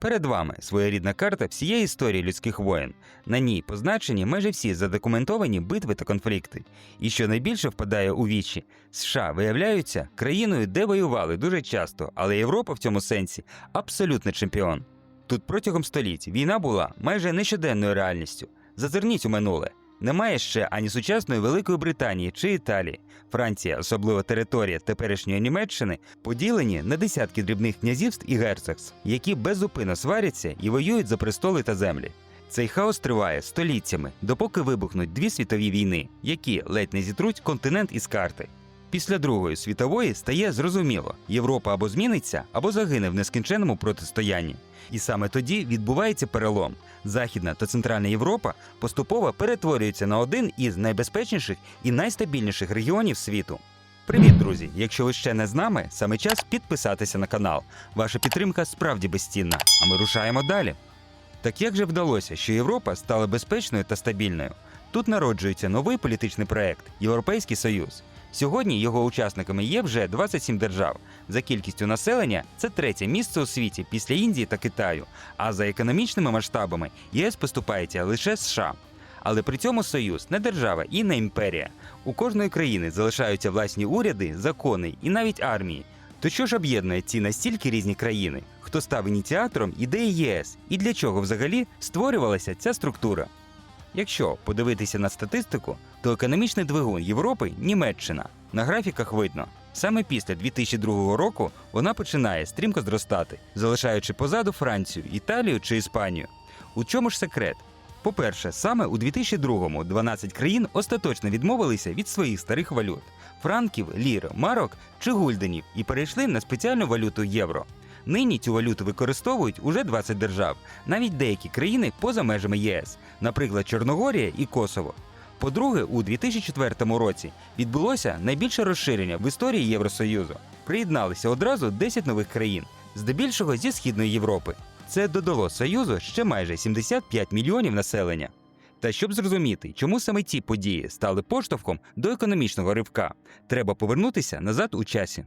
Перед вами своєрідна карта всієї історії людських воєн. На ній позначені майже всі задокументовані битви та конфлікти. І що найбільше впадає у вічі, США виявляються країною, де воювали дуже часто, але Європа в цьому сенсі абсолютний чемпіон. Тут протягом століть війна була майже нещоденною реальністю. Зазирніть у минуле. Немає ще ані сучасної Великої Британії чи Італії. Франція, особливо територія теперішньої Німеччини, поділені на десятки дрібних князівств і герцогств, які безупинно сваряться і воюють за престоли та землі. Цей хаос триває століттями, допоки вибухнуть дві світові війни, які ледь не зітруть континент із карти. Після Другої світової стає зрозуміло, Європа або зміниться, або загине в нескінченному протистоянні. І саме тоді відбувається перелом. Західна та Центральна Європа поступово перетворюються на один із найбезпечніших і найстабільніших регіонів світу. Привіт, друзі! Якщо ви ще не з нами, саме час підписатися на канал. Ваша підтримка справді безцінна, а ми рушаємо далі. Так як же вдалося, що Європа стала безпечною та стабільною? Тут народжується новий політичний проект Європейський Союз. Сьогодні його учасниками є вже 27 держав. За кількістю населення це третє місце у світі після Індії та Китаю. А за економічними масштабами ЄС поступається лише США. Але при цьому Союз не держава і не імперія. У кожної країни залишаються власні уряди, закони і навіть армії. То що ж об'єднує ці настільки різні країни? Хто став ініціатором ідеї ЄС і для чого взагалі створювалася ця структура? Якщо подивитися на статистику, то економічний двигун Європи Німеччина. На графіках видно, саме після 2002 року вона починає стрімко зростати, залишаючи позаду Францію, Італію чи Іспанію. У чому ж секрет? По-перше, саме у 2002-му 12 країн остаточно відмовилися від своїх старих валют франків, лір, марок чи гульденів і перейшли на спеціальну валюту євро. Нині цю валюту використовують уже 20 держав, навіть деякі країни поза межами ЄС, наприклад, Чорногорія і Косово. По-друге, у 2004 році відбулося найбільше розширення в історії Євросоюзу. Приєдналися одразу 10 нових країн, здебільшого зі Східної Європи. Це додало Союзу ще майже 75 мільйонів населення. Та щоб зрозуміти, чому саме ці події стали поштовхом до економічного ривка, треба повернутися назад у часі.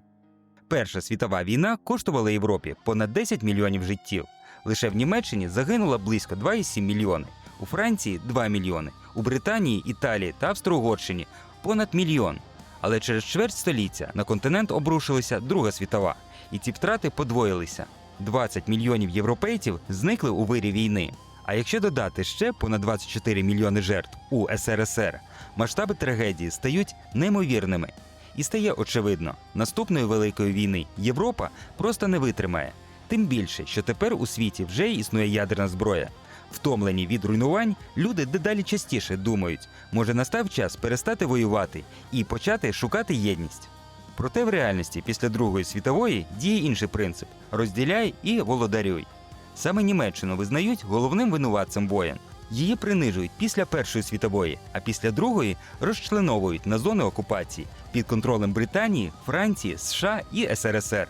Перша світова війна коштувала Європі понад 10 мільйонів життів. Лише в Німеччині загинуло близько 2,7 мільйони, у Франції 2 мільйони, у Британії, Італії та Австро-Угорщині понад мільйон. Але через чверть століття на континент обрушилася Друга світова, і ці втрати подвоїлися. 20 мільйонів європейців зникли у вирі війни. А якщо додати ще понад 24 мільйони жертв у СРСР, масштаби трагедії стають неймовірними. І стає очевидно, наступної великої війни Європа просто не витримає. Тим більше, що тепер у світі вже існує ядерна зброя. Втомлені від руйнувань, люди дедалі частіше думають, може настав час перестати воювати і почати шукати єдність. Проте в реальності після Другої світової діє інший принцип: розділяй і володарюй. Саме Німеччину визнають головним винуватцем воєн. Її принижують після Першої світової, а після Другої розчленовують на зони окупації під контролем Британії, Франції, США і СРСР.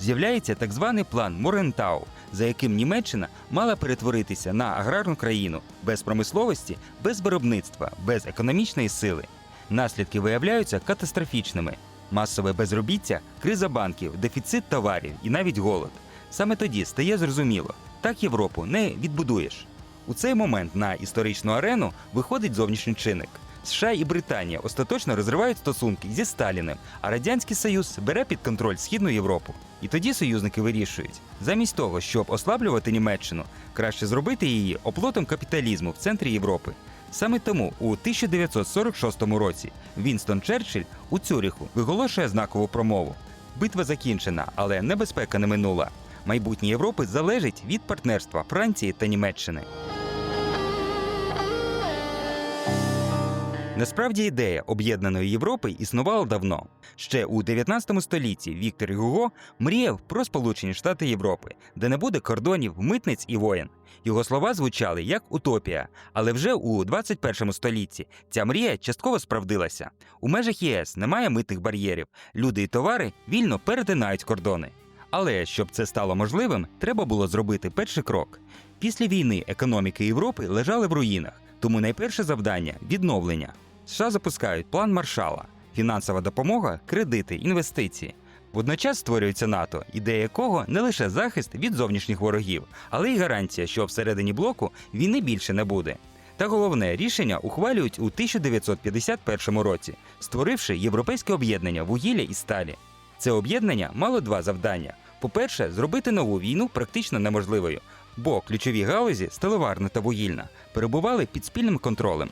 З'являється так званий план Морентау, за яким Німеччина мала перетворитися на аграрну країну без промисловості, без виробництва, без економічної сили. Наслідки виявляються катастрофічними: масове безробіття, криза банків, дефіцит товарів і навіть голод. Саме тоді стає зрозуміло, так Європу не відбудуєш. У цей момент на історичну арену виходить зовнішній чинник. США і Британія остаточно розривають стосунки зі Сталіним, а Радянський Союз бере під контроль Східну Європу. І тоді союзники вирішують, замість того, щоб ослаблювати Німеччину, краще зробити її оплотом капіталізму в центрі Європи. Саме тому у 1946 році Вінстон Черчилль у Цюріху виголошує знакову промову. Битва закінчена, але небезпека не минула. Майбутнє Європи залежить від партнерства Франції та Німеччини. Насправді ідея об'єднаної Європи існувала давно. Ще у 19 столітті Віктор Гюго мріяв про Сполучені Штати Європи, де не буде кордонів, митниць і воєн. Його слова звучали як утопія, але вже у 21 столітті ця мрія частково справдилася. У межах ЄС немає митних бар'єрів, люди і товари вільно перетинають кордони. Але щоб це стало можливим, треба було зробити перший крок. Після війни економіки Європи лежали в руїнах, тому найперше завдання відновлення. США запускають план Маршала, фінансова допомога, кредити, інвестиції. Водночас створюється НАТО, ідея якого не лише захист від зовнішніх ворогів, але й гарантія, що всередині блоку війни більше не буде. Та головне рішення ухвалюють у 1951 році, створивши Європейське об'єднання вугілля і сталі. Це об'єднання мало два завдання: по-перше, зробити нову війну практично неможливою, бо ключові галузі сталеварна та вугільна перебували під спільним контролем.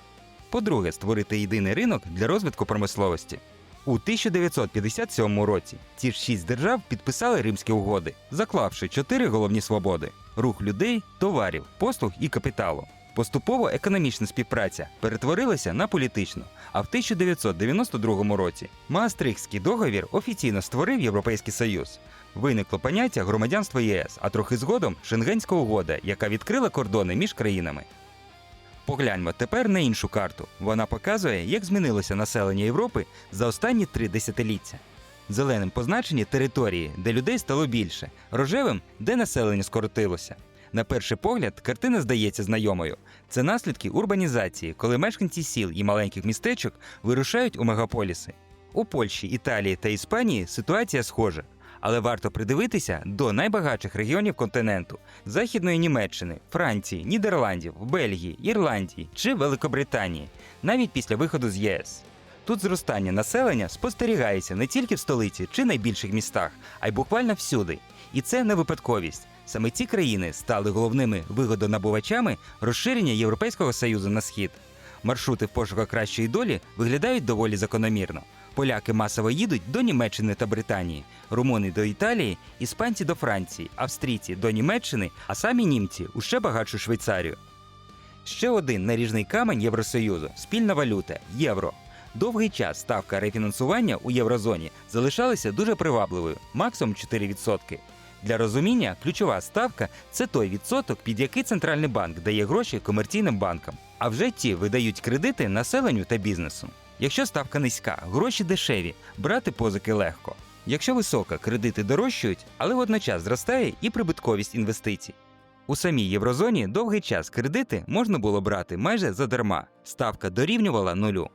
По-друге, створити єдиний ринок для розвитку промисловості. У 1957 році ці ж шість держав підписали Римські угоди, заклавши чотири головні свободи: рух людей, товарів, послуг і капіталу. Поступово економічна співпраця перетворилася на політичну. А в 1992 році Маастрихтський договір офіційно створив Європейський Союз. Виникло поняття громадянства ЄС, а трохи згодом Шенгенська угода, яка відкрила кордони між країнами. Погляньмо тепер на іншу карту. Вона показує, як змінилося населення Європи за останні три десятиліття. Зеленим позначені території, де людей стало більше, рожевим, де населення скоротилося. На перший погляд, картина здається знайомою. Це наслідки урбанізації, коли мешканці сіл і маленьких містечок вирушають у мегаполіси. У Польщі, Італії та Іспанії ситуація схожа. Але варто придивитися до найбагатших регіонів континенту Західної Німеччини, Франції, Нідерландів, Бельгії, Ірландії чи Великобританії, навіть після виходу з ЄС. Тут зростання населення спостерігається не тільки в столиці чи найбільших містах, а й буквально всюди. І це не випадковість. Саме ці країни стали головними вигодонабувачами розширення Європейського союзу на схід. Маршрути в пошуках кращої долі виглядають доволі закономірно. Поляки масово їдуть до Німеччини та Британії, румуни до Італії, іспанці до Франції, австрійці до Німеччини, а самі німці у ще багатшу Швейцарію. Ще один наріжний камень Євросоюзу спільна валюта євро. Довгий час ставка рефінансування у єврозоні залишалася дуже привабливою максимум 4%. Для розуміння, ключова ставка це той відсоток, під який центральний банк дає гроші комерційним банкам, а вже ті видають кредити населенню та бізнесу. Якщо ставка низька, гроші дешеві, брати позики легко. Якщо висока, кредити дорожчають, але водночас зростає і прибутковість інвестицій. У самій єврозоні довгий час кредити можна було брати майже задарма. Ставка дорівнювала нулю.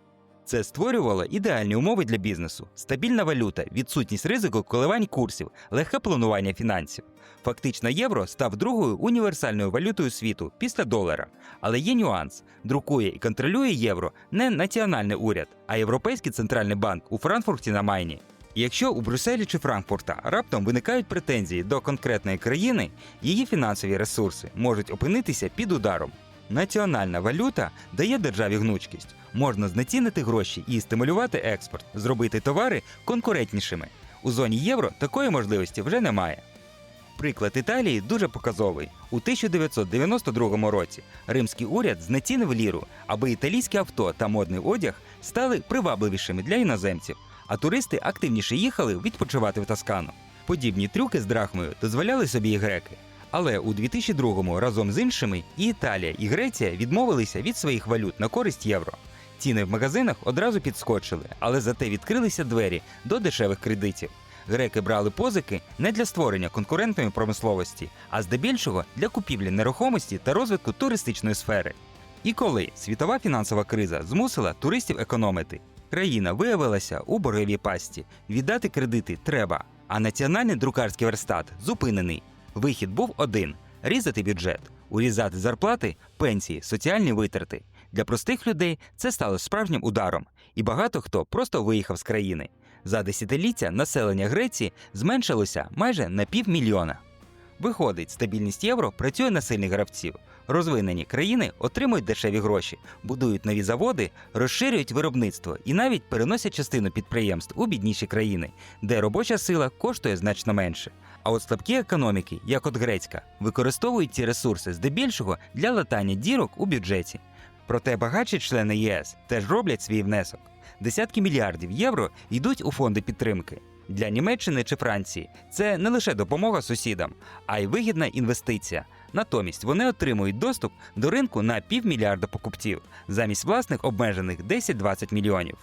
Це створювало ідеальні умови для бізнесу: стабільна валюта, відсутність ризику коливань курсів, легке планування фінансів. Фактично, євро став другою універсальною валютою світу після долара. Але є нюанс: друкує і контролює євро не національний уряд, а Європейський центральний банк у Франкфурті на Майні. Якщо у Брюсселі чи Франкфурта раптом виникають претензії до конкретної країни, її фінансові ресурси можуть опинитися під ударом. Національна валюта дає державі гнучкість. Можна знецінити гроші і стимулювати експорт, зробити товари конкурентнішими. У зоні євро такої можливості вже немає. Приклад Італії дуже показовий. У 1992 році римський уряд знецінив ліру, аби італійське авто та модний одяг стали привабливішими для іноземців, а туристи активніше їхали відпочивати в Тоскану. Подібні трюки з драхмою дозволяли собі і греки. Але у 2002-му разом з іншими і Італія, і Греція відмовилися від своїх валют на користь євро. Ціни в магазинах одразу підскочили, але зате відкрилися двері до дешевих кредитів. Греки брали позики не для створення конкурентної промисловості, а здебільшого для купівлі нерухомості та розвитку туристичної сфери. І коли світова фінансова криза змусила туристів економити, країна виявилася у борговій пасті. Віддати кредити треба, а національний друкарський верстат зупинений. Вихід був один: різати бюджет, урізати зарплати, пенсії, соціальні витрати. Для простих людей це стало справжнім ударом, і багато хто просто виїхав з країни. За десятиліття населення Греції зменшилося майже на півмільйона. Виходить, стабільність євро працює на сильних гравців. Розвинені країни отримують дешеві гроші, будують нові заводи, розширюють виробництво і навіть переносять частину підприємств у бідніші країни, де робоча сила коштує значно менше. А от слабкі економіки, як от грецька, використовують ці ресурси здебільшого для латання дірок у бюджеті. Проте багатші члени ЄС теж роблять свій внесок. Десятки мільярдів євро йдуть у фонди підтримки. Для Німеччини чи Франції це не лише допомога сусідам, а й вигідна інвестиція. Натомість вони отримують доступ до ринку на півмільярда покупців замість власних обмежених 10-20 мільйонів.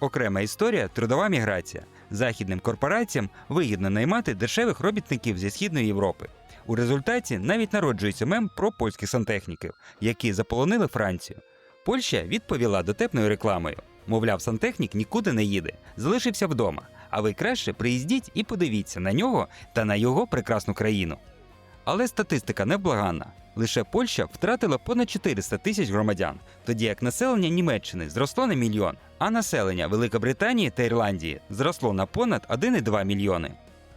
Окрема історія трудова міграція. Західним корпораціям вигідно наймати дешевих робітників зі східної Європи. У результаті навіть народжується мем про польських сантехніків, які заполонили Францію. Польща відповіла дотепною рекламою. Мовляв, сантехнік нікуди не їде, залишився вдома. А ви краще приїздіть і подивіться на нього та на його прекрасну країну. Але статистика невблаганна. Лише Польща втратила понад 400 тисяч громадян, тоді як населення Німеччини зросло на мільйон, а населення Великобританії та Ірландії зросло на понад 1,2 мільйони.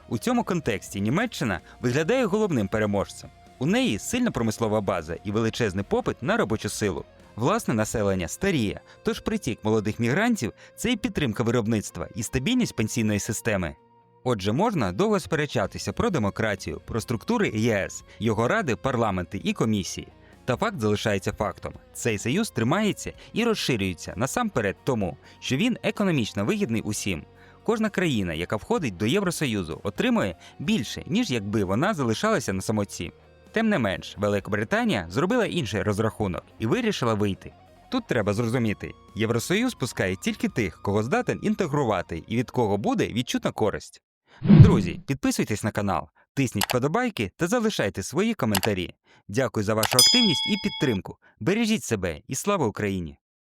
У цьому контексті Німеччина виглядає головним переможцем. У неї сильна промислова база і величезний попит на робочу силу. Власне населення старіє, тож притік молодих мігрантів це і підтримка виробництва і стабільність пенсійної системи. Отже, можна довго сперечатися про демократію, про структури ЄС, його ради, парламенти і комісії. Та факт залишається фактом: цей союз тримається і розширюється насамперед тому, що він економічно вигідний усім. Кожна країна, яка входить до Євросоюзу, отримує більше, ніж якби вона залишалася на самоті. Тим не менш, Великобританія зробила інший розрахунок і вирішила вийти. Тут треба зрозуміти, Євросоюз пускає тільки тих, кого здатен інтегрувати і від кого буде відчутна користь. Друзі, підписуйтесь на канал, тисніть вподобайки та залишайте свої коментарі. Дякую за вашу активність і підтримку. Бережіть себе і слава Україні!